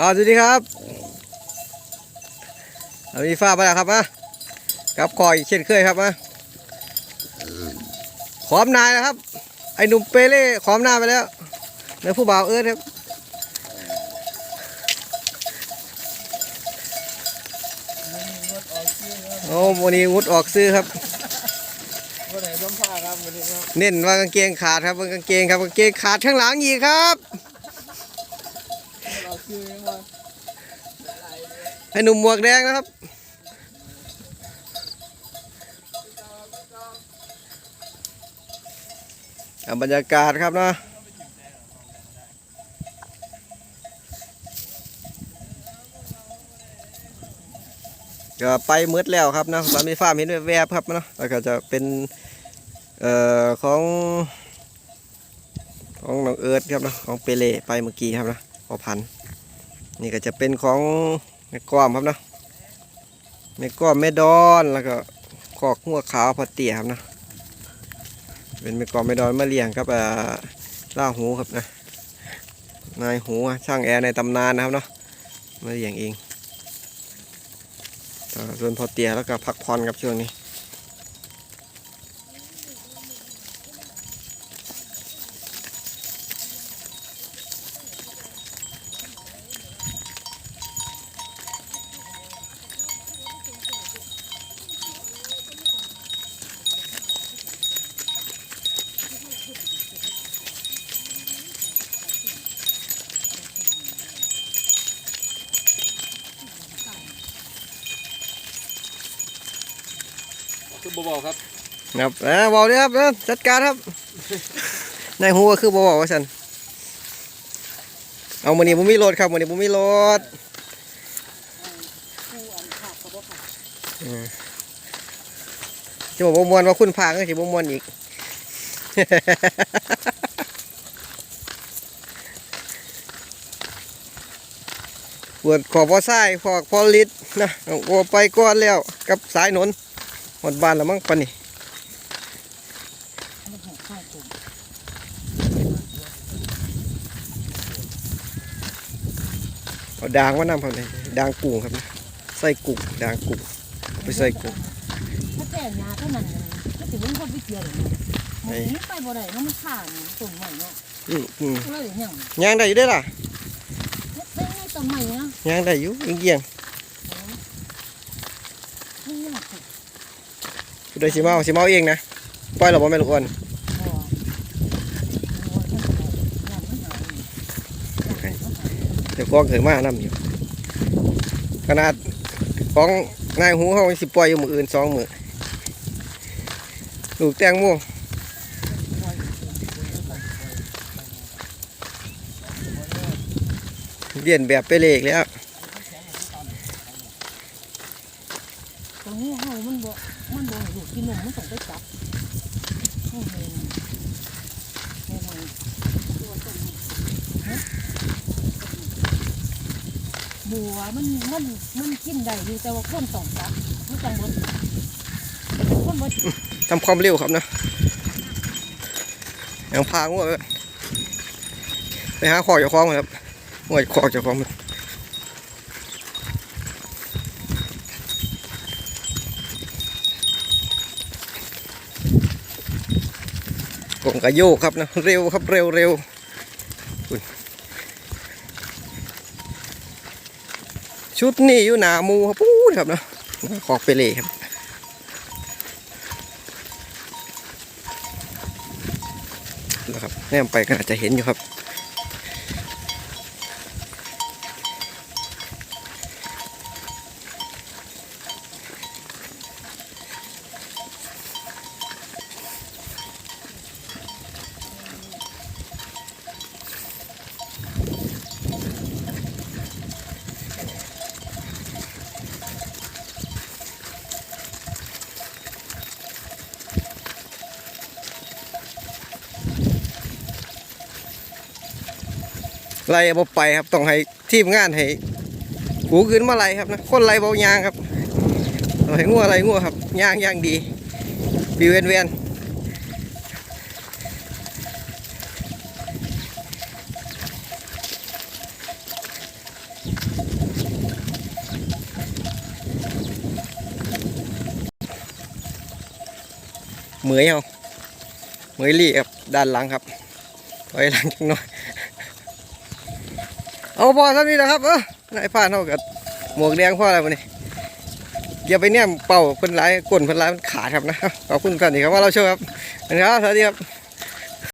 เอาสวัสดีครับเอามีฟ้าไปแล้วครับมากับคอยเช่นเคยครับมาขอมนายนะครับ ไอ้หนุ่มเปเล่ขอมหน้าไปแล้วเนื้อผู้บ่าวเอิร์ธครับโอ้วันนี้งดออกซื้อครับวันไหนต้องผ้าครับวันนี้ครับเน้นว่ากางเกงขาดครับกางเกงครับกางเกงขาดข้างหลังอีกครับ เราคือยังว่า ไอ้หนุ่มหมวกแดงนะครับ บรรยากาศครับนะก็ไปมืดแล้วครับนะตอนมีฟ้าเห็นแวบๆครับเนาะแล้วก็จะเป็นเอ่อของของน้องเอิร์ธครับนะของเปเล่ไปเมื่อกี้ครับนะพอพันธุ์ นี่ก็จะเป็นของแม่ก้อมครับเนาะแม่ก้อมแม่ดอนแล้วก็ขอกหัวขาวพอเตี่ยครับเนาะเป็นแม่ก้อมแม่ดอนมาเลี้ยงครับอ่าล่าหูครับนะนายหูช่างแอร์ในตำนานนะครับเนาะมาเลี้ยงเองอ่าส่วนพอเตี่ยแล้วก็พักผ่อนครับช่วงนี้ คือเบาๆครับครับเออบอกเลยครับเออจัดการครับนายหูก็คือบอกว่าฉันเอามือนี้ผมมีรถครับมือนี้ผมมีรถเออจะบอกว่ามวนว่าคุณพางก็จะบ่มวนอีกปวดขอบพอไส้พอกพอลิตรนะโอ้ไปก้อนแล้วกับสายหนน หมดบ้านแล้วมั้งปะนี่เอาด่างมานำครับเลยด่างกุ้งครับใส่กุ้งด่างกุ้งเอาไปใส่กุ้งถ้าแต่งาเท่านั้นเลยก็ถือว่าคนไปเกี่ยวเลยมันนี้ไปบ่ได้เนาะมันขาดต้นใหม่เนาะอืมอืมเลยอย่างย่างได้อยู่ได้อล่ะเป็นไงต้นใหม่นะย่างได้อยู่เกี่ยง นี่ยังบ่ ๆผู้ใดสิมาเอาสิมาเอาเองนะปล่อยเราบ่แม่นลูกอ่อนเดี๋ยวกองถึงมานํอยู่ขนาดของนายหูเขาสิปล่อยอยู่มืออื่นสองมือลูกแตงโมเรียนแบบไปเลยอีกแล้ว ตรงนี้เฮามันบ่มันบ่ให้ลูกกิน จับโอ้โหแม่มันบัวมันมันมันกินได้อยู่แต่ว่าคนต้องจับมันต้องบ่คนบ่ทำความเร็วครับนะยังพางัวไปหาขอกจาของก่อนครับงัวขอกเจ้าของ มันกระโยกครับนะเร็วครับเร็วเร็วชุดนี้อยู่หนามูครับปูดครับนะขอกไปเลยครับนะครับแนมไปก็อาจจะเห็นอยู่ครับ ไล่บ่ไปครับต้องให้ทีมงานให้หูขึ้นมาไล่ครับนะคนไล่เบายางครับไล่งัวไล่งัวครับยางยางดีดีเวียนเวียนเหมยเอาเหมยลี่ครับด้านหลังครับไอยหลังจังหน่อย เอาพอเท่านี้นะครับเออนายผ่านเท่ากับหมวกแดงพ่ออะไรวันนี้อย่าไปเนี่ยเป่าเพิ่นร้ายกลนเพิ่นร้ายมันขาดครับนะครับขอบคุณท่านที่ครับว่าเราช่อครับนะครับสวัสดีครับ